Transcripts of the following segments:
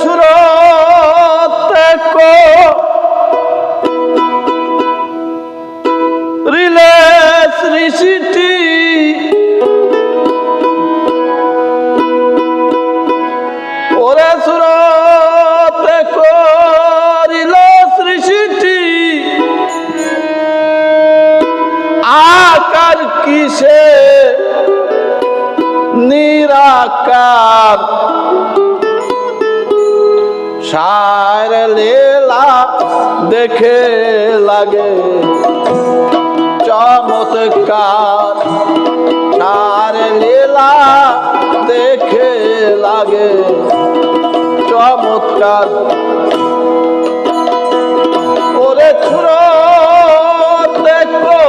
ছুরতে কো। Relay সৃষ্টি ওরে সুরতে করিলে সৃষ্টি আকার কিসে? নিরাকার সার লীলা দেখে লাগে। চমৎকার সার লীলা দেখে লাগে। চমৎকার। ওরে ছুড়ো দেখো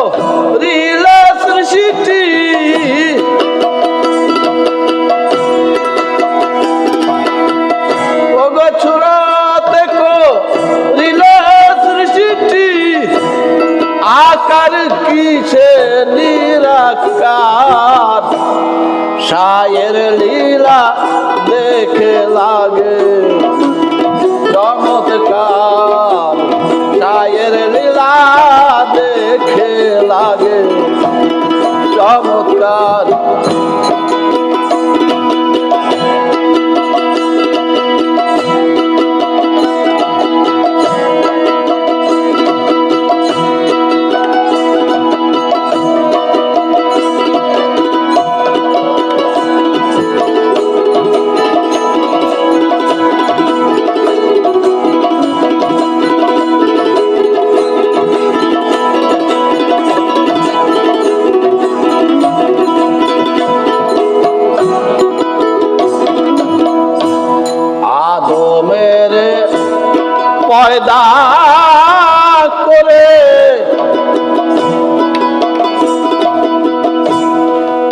করে।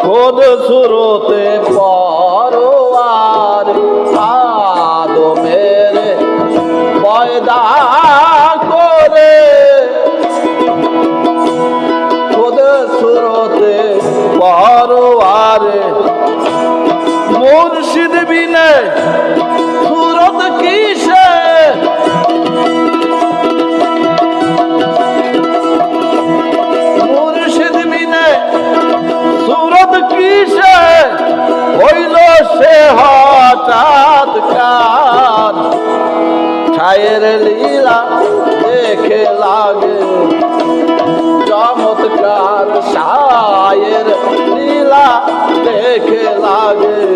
খোদ সুরতে পরোয়ার চমৎকার সায়ের লীলা দেখে লাগে।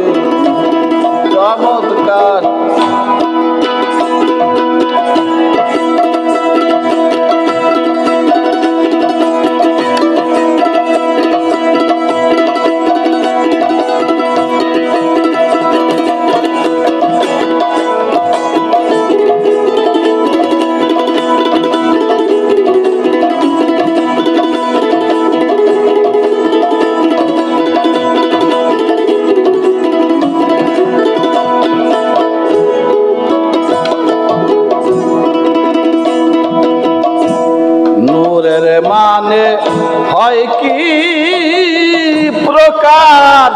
প্রকার।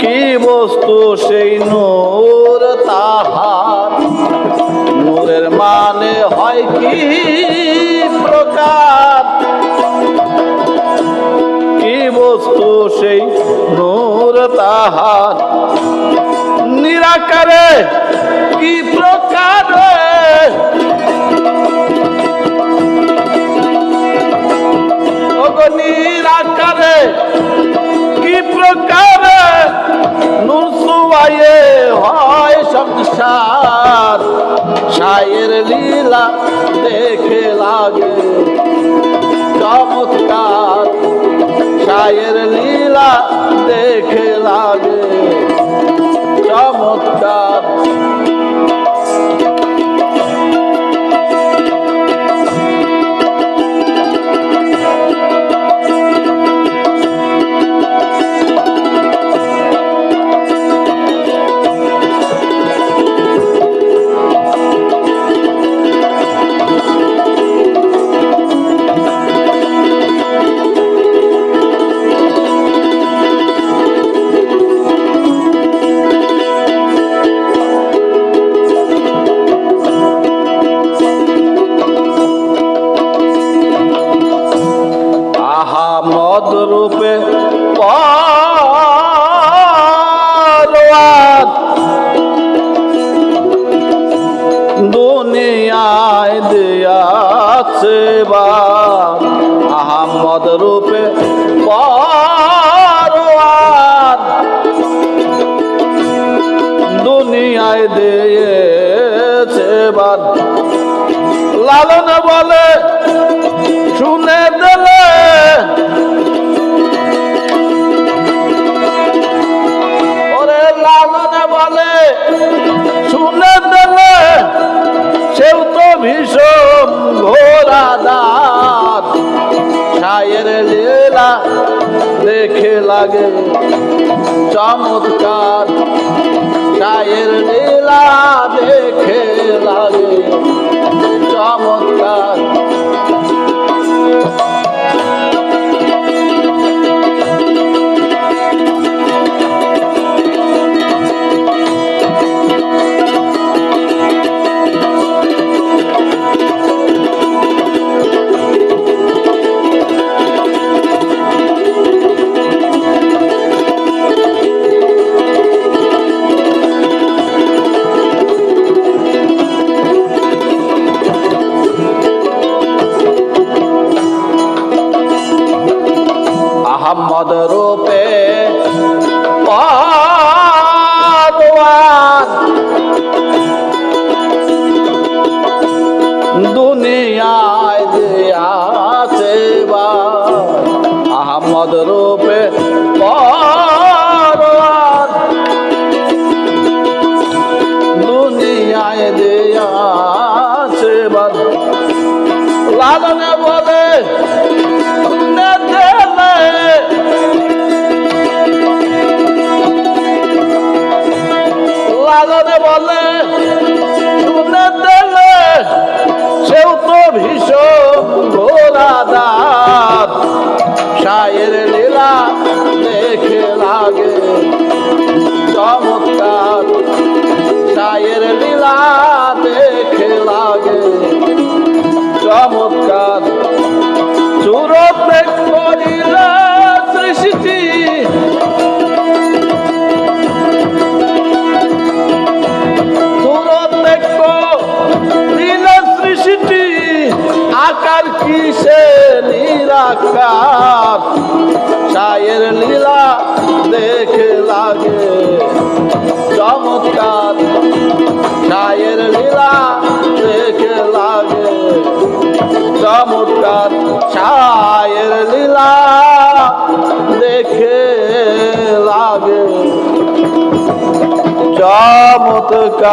কি বস্তু সেই নূর তাহার? নূরের মানে হয় কি প্রকার? কি বস্তু সেই নূর তাহার? নিরাকারে কি প্রকারে ওগো নিরাকারে কি প্রকারে নুসুয়ায়ে হয় সংসার? সায়ের লীলা দেখে লাগে চমৎকার। সায়ের লীলা দেখে লাগে চমৎকার। বলে, শুনে দিলে। ওরে লালনে বলে, শুনে দিলে। সেও তো ভীষণ ঘোরা দাঁত সায়ের লীলা দেখে লাগে চমৎকার। সায়ের লীলা দেখে লাগে চমৎকার। Yeah. মদ রূপে দুনিয়ায় দিয়াছে লালনে বলে চমৎকার।